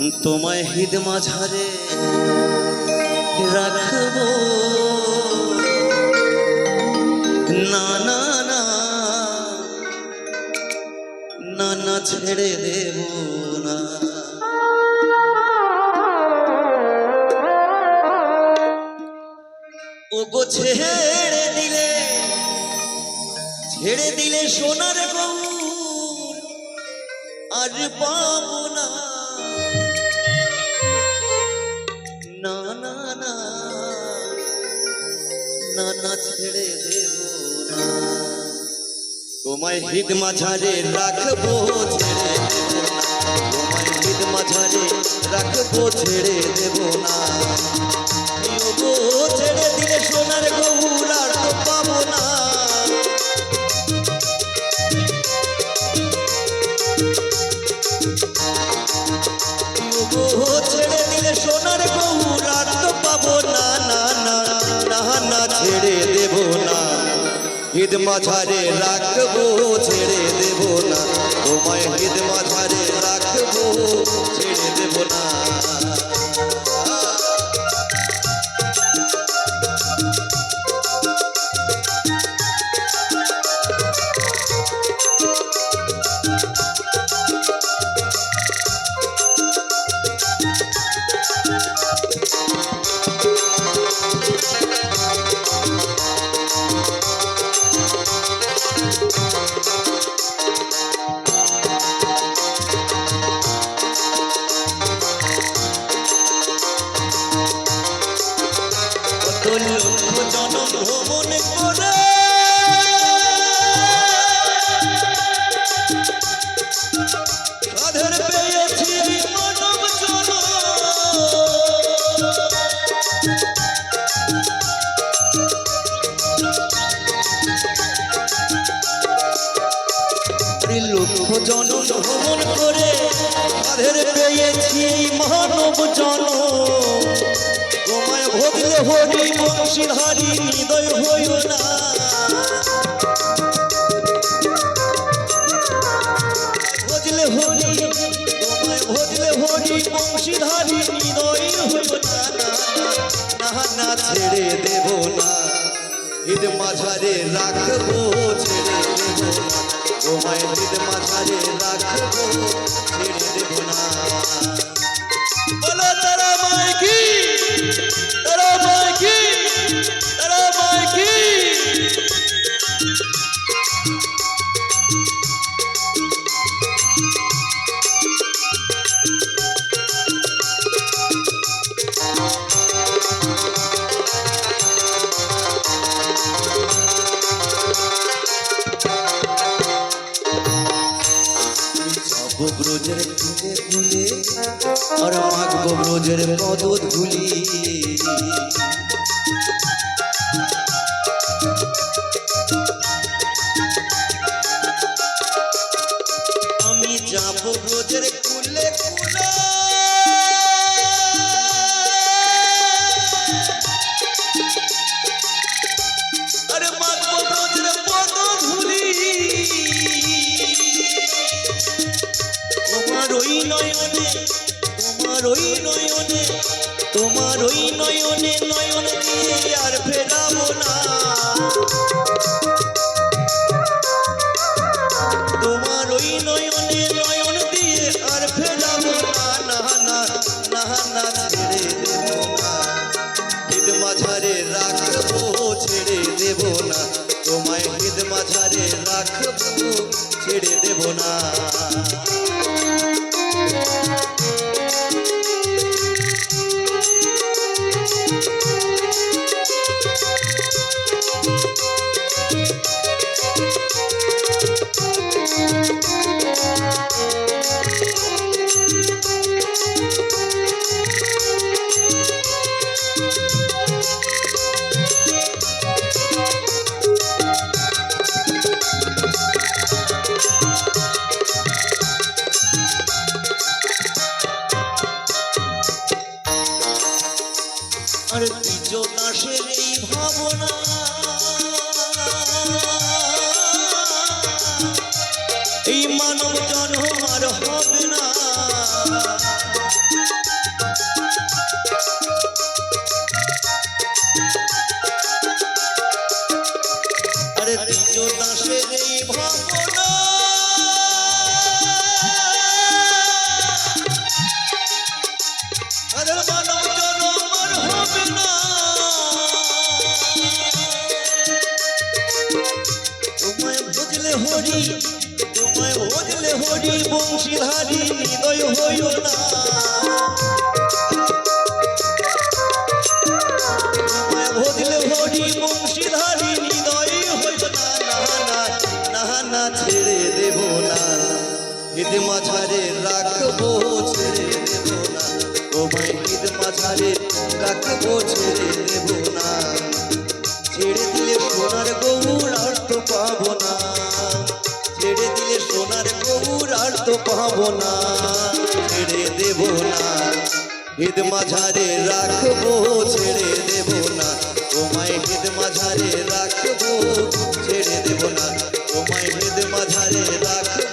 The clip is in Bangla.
তোমায় হৃদ মাঝারে রাখব। না না না না না ছেড়ে দেব না। ও গো ছেড়ে দিলে ছেড়ে দিলে সোনার গৌর আর পাবো না। না না ছেড়ে দেব তোমায় হিদ মাঝারে রাখব তোমায় হিদ মাঝারে রাখব ছেড়ে দেব না। ছেড়ে দিলে সোনার গৌরার তো পাবো না। ঈদ মাঝারে রাখব ছেড়ে লক্ষ জনম ভ্রমণ করে। সাধের পেয়েছি মানব আরে লক্ষ ভ্রমণ করে সাধের পেয়েছি মানব জনম। তোমায় ভজলে হরি বংশীধারী হৃদয় হইও না। ভজলে হরি, তোমায় ভজলে হরি বংশীধারী হৃদয় হইও না। না ছেড়ে দেব না। ঈদ মাঝারে রাখব, ছেড়ে দেব না। তোমায় ঈদ মাঝারে রাখব, ছেড়ে দেব না। বলো তারা মাইকি তারা যাব ব্রজের ফুলে ফুলে আর মাখবো ব্রজের পদ ধুলি তোমার ওই নয়নে, তোমার ওই নয়নে নয়ন দিয়ে আর ফেরাবো না। তোমার ওই নয়নে নয়ন দিয়ে আর ফেরাবো না। না না না না, ছেড়ে দেব না। মাঝারে রাখব, ছেড়ে দেব না। তোমায় ঈদ মাঝারে রাখব, ছেড়ে দেব না। দ্বিজ দাসের এই ভাবনা। বংশীধারী হৃদয় হইও না। ভজলে হরি বংশীধারী হৃদয় হইও না। না না ছেড়ে দেব না। ঈদ মাঝারে রাখব, ছেড়ে দেব না। তোমায় ঈদ মাঝারে রাখব, ছেড়ে দেব না। পাবো না, ছেড়ে দেব না। ঈদ মাঝারে রাখব, ছেড়ে দেব না। তোমায় ঈদ মাঝারে রাখব, ছেড়ে দেব না। তোমায় ঈদ মাঝারে রাখব।